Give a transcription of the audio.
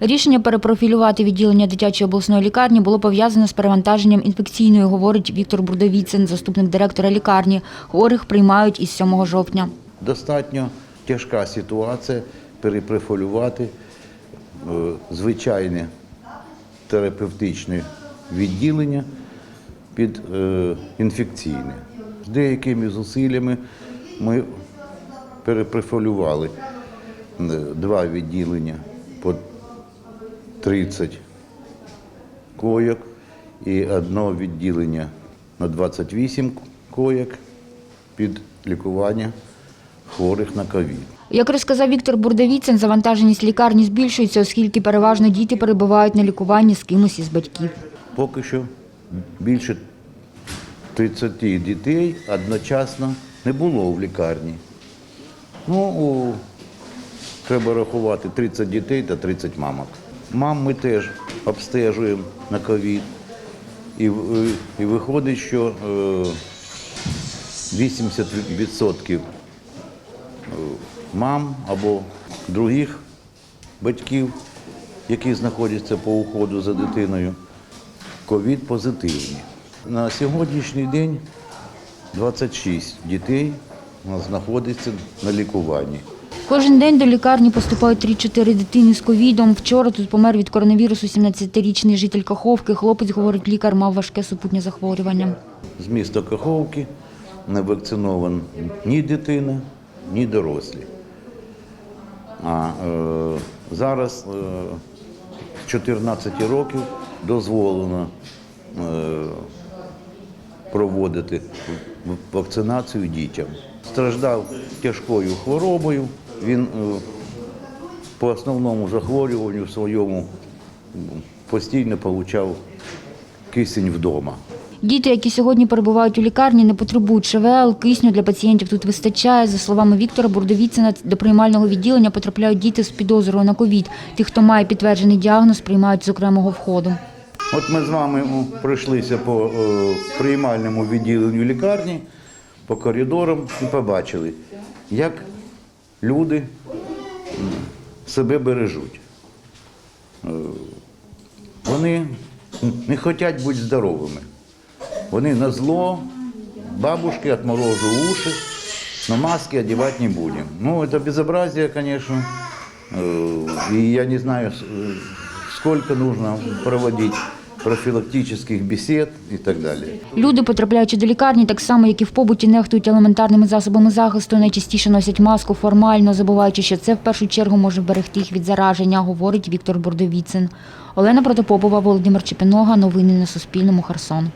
Рішення перепрофілювати відділення дитячої обласної лікарні було пов'язане з перевантаженням інфекційної, говорить Віктор Бурдовіцин, заступник директора лікарні. Хворих приймають із 7 жовтня. Достатньо тяжка ситуація перепрофілювати е, звичайне терапевтичне відділення під е, інфекційне. З деякими зусиллями ми перепрофілювали е, два відділення 30 койок і одне відділення на 28 койок під лікування хворих на ковід. Як розказав Віктор Бурдовіцин, завантаженість лікарні збільшується, оскільки переважно діти перебувають на лікуванні з кимось із батьків. Поки що більше 30 дітей одночасно не було в лікарні. Ну, у- треба рахувати 30 дітей та 30 мамок. Мам ми теж обстежуємо на ковід. І, і виходить, що е, 80% е, мам або других батьків, які знаходяться по уходу за дитиною, ковід позитивні. На сьогоднішній день 26 дітей у нас знаходиться на лікуванні. Кожен день до лікарні поступають 3-4 дитини з ковідом. Вчора тут помер від коронавірусу 17-річний житель Каховки. Хлопець, говорить лікар, мав важке супутнє захворювання. З міста Каховки не вакцинован ні дитина, ні дорослі. А е, зараз е, 14 років дозволено е, проводити вакцинацію дітям. Страждав тяжкою хворобою. Він е, по основному захворюванню своєму постійно отримав кисень вдома. Діти, які сьогодні перебувають у лікарні, не потребують ШВЛ, кисню для пацієнтів тут вистачає. За словами Віктора Бурдовіцина, до приймального відділення потрапляють діти з підозрою на ковід. Тих, хто має підтверджений діагноз, приймають з окремого входу. От ми з вами о, пройшлися по е, приймальному відділенню лікарні, по коридорам і побачили, як люди м, себе бережуть. Е, Вони не хочуть бути здоровими. Вони на зло, бабушки отморожу уши, но маски одевать не будем. Ну, это безобразие, конечно. Э, И я не знаю, с- э, сколько нужно проводить профилактических бесід і так далі. Люди, потрапляючи до лікарні, так само, як і в побуті, нехтують елементарними засобами захисту, найчастіше носять маску формально, забуваючи, що це в першу чергу може вберегти їх від зараження, говорить Віктор Бурдовіцин. Олена Протопопова, Володимир Чепінога. Новини на Суспільному. Херсон.